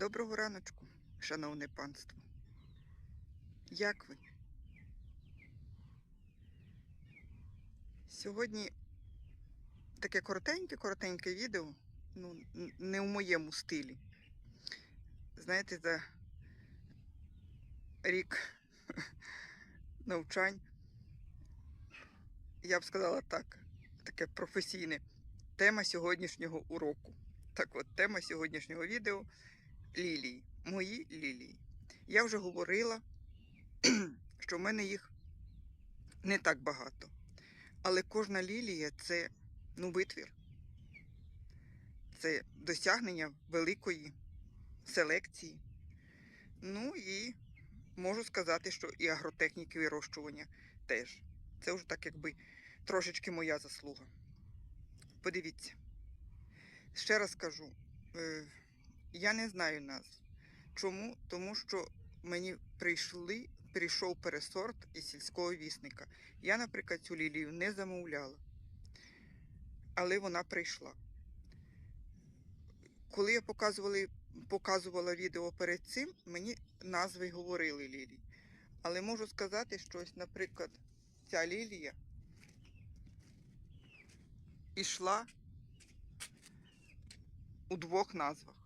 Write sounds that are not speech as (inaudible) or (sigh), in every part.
Доброго раночку, шановне панство. Як ви? Сьогодні таке коротеньке-коротеньке відео, ну, не в моєму стилі. Знаєте, за рік (laughs) навчань, я б сказала так, таке професійне. Тема сьогоднішнього уроку. Так от, тема сьогоднішнього відео лілії. Мої лілії. Я вже говорила, (clears throat) що в мене їх не так багато. Але кожна лілія це ну, витвір. Це досягнення великої селекції. Ну і можу сказати, що і агротехніки вирощування теж. Це вже так якби трошечки моя заслуга. Подивіться. Ще раз кажу, е, я не знаю назв. Чому? Тому що мені прийшли, прийшов пересорт із сільського вісника. Я, наприклад, цю лілію не замовляла, але вона прийшла. Коли я показували, показувала відео перед цим, мені назви говорили лілій. Але можу сказати, що ось, наприклад, ця лілія ішла у двох назвах.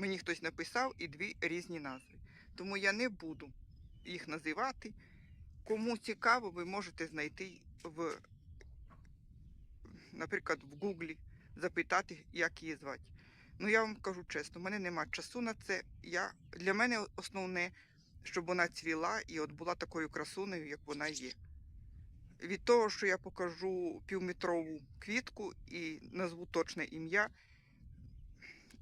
Мені хтось написав і дві різні назви. Тому я не буду їх називати. Кому цікаво, ви можете знайти в, наприклад, в Гуглі, запитати, як її звати. Ну, я вам кажу чесно, в мене нема часу на це. Я, для мене основне, щоб вона цвіла і от була такою красунею, як вона є. Від того, що я покажу півметрову квітку і назву точне ім'я,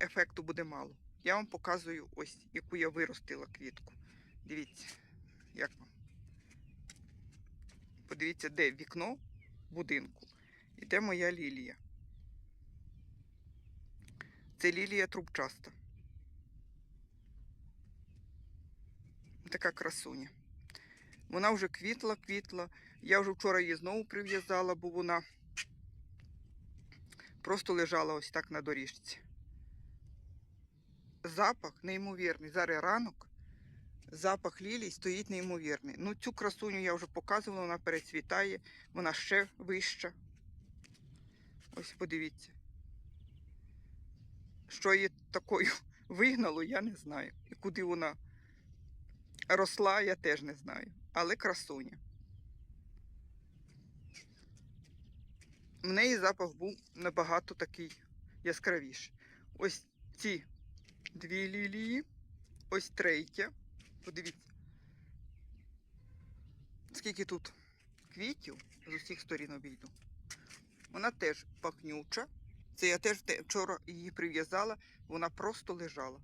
ефекту буде мало. Я вам показую ось, яку я виростила квітку. Дивіться, як вам. Подивіться, де вікно будинку і де моя лілія. Це лілія трубчаста. Така красуня. Вона вже квітла, квітла. Я вже вчора її знову прив'язала, бо вона просто лежала ось так на доріжці. Запах неймовірний. Зараз ранок. Запах лілій стоїть неймовірний. Ну, цю красуню я вже показувала, вона перецвітає, вона ще вища. Ось подивіться. Що її такою (laughs) вигнало, я не знаю. І куди вона росла, я теж не знаю. Але красуня. В неї запах був набагато такий яскравіший. Ось ці дві лілії, ось третя. Подивіться, скільки тут квітів з усіх сторін обійду. Вона теж пахнюча. Це я теж вчора її прив'язала, вона просто лежала.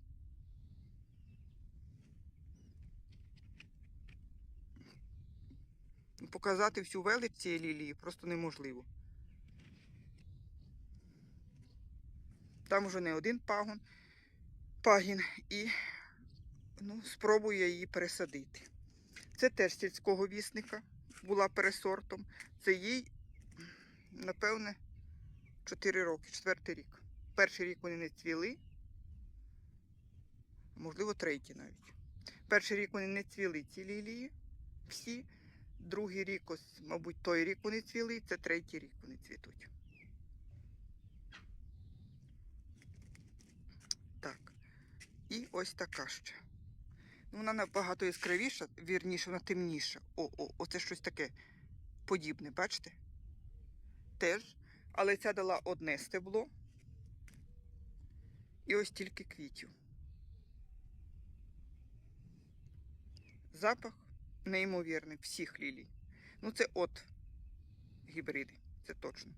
Показати всю велич цієї лілії просто неможливо. Там вже не один пагон, пагін, і ну, спробую її пересадити. Це теж сільського вісника, була пересортом. Це їй, напевне, 4 роки, четвертий рік. Перший рік вони не цвіли, можливо, третій навіть. Перший рік вони не цвіли ці лілії всі. Другий рік, ось, мабуть, той рік вони цвіли, це третій рік вони цвітуть. Так. І ось така ще. Ну, Вона набагато яскравіша, вірніше, вона темніша. О, о, оце щось таке подібне, бачите? Теж. Але ця дала одне стебло. І ось тільки квітів. Запах неймовірний всіх лілій. Ну, це от гібриди, це точно.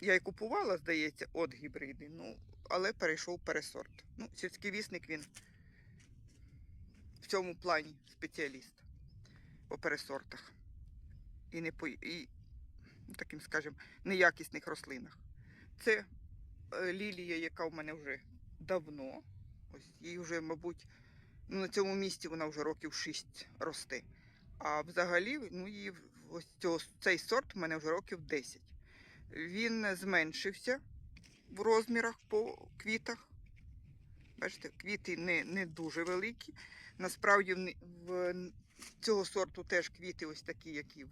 Я і купувала, здається, от гібриди, ну, але перейшов пересорт. Ну, сільський вісник він в цьому плані спеціаліст по пересортах. І не по і, ну, таким, скажімо, неякісних рослинах. Це е, лілія, яка в мене вже давно. Ось їй вже, мабуть, ну, на цьому місці вона вже років 6 росте. А взагалі, ну, її ось цього, цей сорт в мене вже років 10. Він зменшився в розмірах по квітах. Бачите, квіти не, не дуже великі. Насправді в, в цього сорту теж квіти ось такі, як і в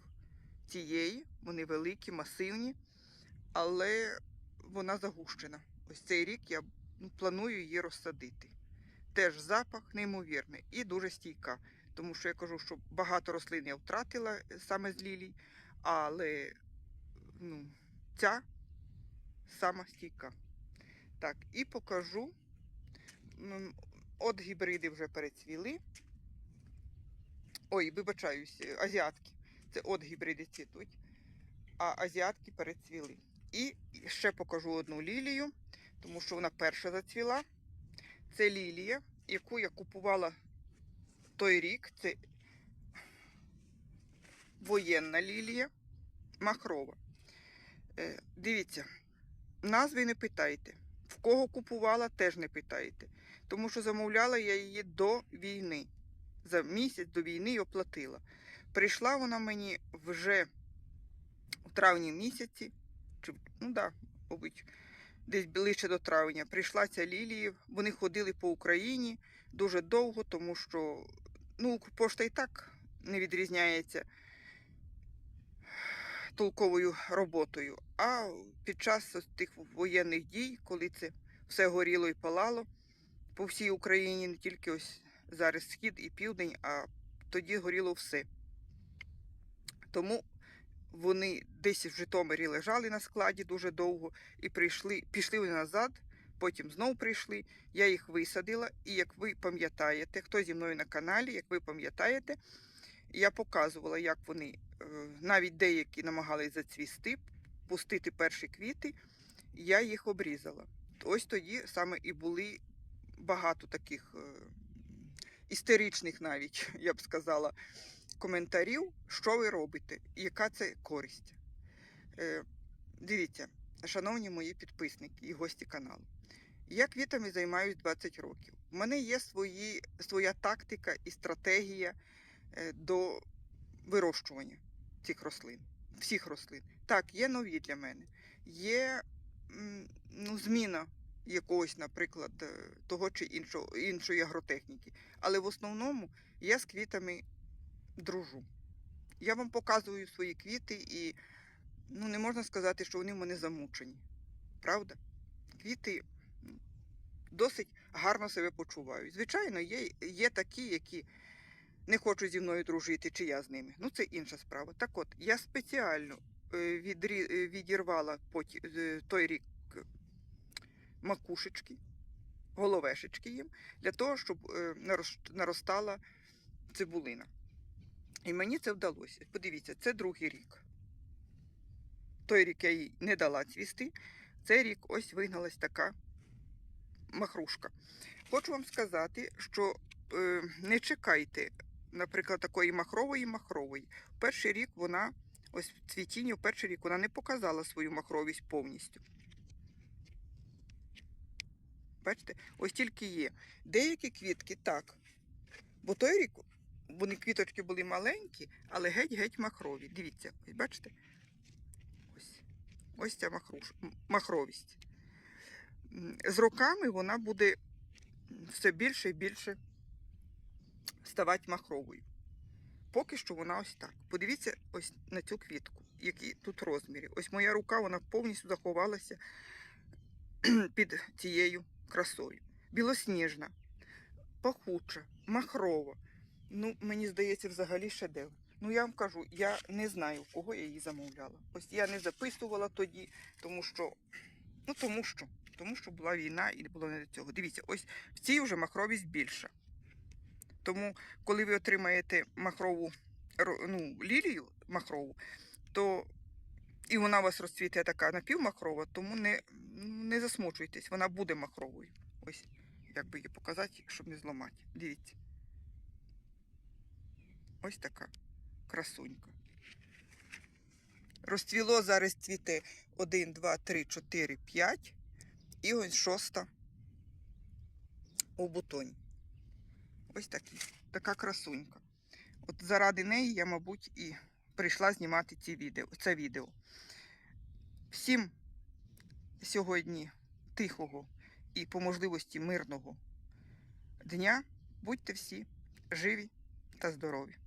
цієї. Вони великі, масивні, але вона загущена. Ось цей рік я ну, планую її розсадити. Теж запах неймовірний і дуже стійка. Тому що я кажу, що багато рослин я втратила е, саме з лілій, але ну, ця сама стійка. Так, і покажу. От гібриди вже перецвіли. Ой, вибачаюсь, азіатки. Це от гібриди цвітуть, а азіатки перецвіли. І ще покажу одну лілію, тому що вона перша зацвіла. Це лілія, яку я купувала той рік. Це воєнна лілія, махрова. Е, Дивіться, назви не питайте. В кого купувала, теж не питайте. Тому що замовляла я її до війни. За місяць до війни і оплатила. Прийшла вона мені вже у травні місяці, чи, ну да, мабуть, десь ближче до травня. Прийшла ця лілія. Вони ходили по Україні дуже довго, тому що ну, пошта і так не відрізняється толковою роботою. А під час тих воєнних дій, коли це все горіло і палало по всій Україні, не тільки ось зараз схід і південь, а тоді горіло все. Тому вони десь в Житомирі лежали на складі дуже довго і прийшли, пішли вони назад, потім знов прийшли. Я їх висадила, і як ви пам'ятаєте, хто зі мною на каналі, як ви пам'ятаєте, я показувала, як вони навіть деякі намагались зацвісти, пустити перші квіти, я їх обрізала. Ось тоді саме і були багато таких е, істеричних навіть, (laughs) я б сказала, коментарів, що ви робите і яка це користь. Е, Дивіться, шановні мої підписники і гості каналу. Я квітами займаюся 20 років. У мене є свої, своя тактика і стратегія е, до вирощування цих рослин, всіх рослин. Так, є нові для мене. Є ну, зміна якогось, наприклад, е, того чи іншого, іншої агротехніки. Але в основному я з квітами дружу. Я вам показую свої квіти і ну, не можна сказати, що вони в мене замучені. Правда? Квіти досить гарно себе почувають. Звичайно, є, є такі, які не хочуть зі мною дружити, чи я з ними. Ну, це інша справа. Так от, я спеціально е, відрі... е, відірвала поті... е, той рік макушечки, головешечки їм, для того, щоб наростала цибулина. І мені це вдалося. Подивіться, це другий рік. Той рік я їй не дала цвісти. Цей рік ось вигналась така махрушка. Хочу вам сказати, що е, не чекайте, наприклад, такої махрової махрової. Перший рік вона, ось в цвітінні, перший рік вона не показала свою махровість повністю. Бачите, ось тільки є. Деякі квітки так. Бо той рік вони квіточки були маленькі, але геть-геть махрові. Дивіться, ось бачите? Ось, ось ця махруш, махровість. З роками вона буде все більше і більше ставати махровою. Поки що вона ось так. Подивіться ось на цю квітку, які тут розміри. Ось моя рука вона повністю заховалася (clears throat) під цією красою. Білосніжна, пахуча, махрова. Ну, мені здається, взагалі шедевр. Ну, я вам кажу, я не знаю, в кого я її замовляла. Ось я не записувала тоді, тому що, ну тому що, тому що була війна і не було не до цього. Дивіться, ось в цій вже махровість більша. Тому, коли ви отримаєте махрову ну, лілію махрову, то і вона у вас розцвіте така напівмахрова, тому не, не засмучуйтесь, вона буде махровою. Ось, як би її показати, щоб не зламати. Дивіться. Ось така красунька. Розцвіло зараз цвіте 1, 2, 3, 4, 5. І ось шоста у бутоні. Ось такі, така красунька. От заради неї я, мабуть, і прийшла знімати ці відео, це відео. Всім сьогодні тихого і по можливості мирного дня. Будьте всі живі та здорові!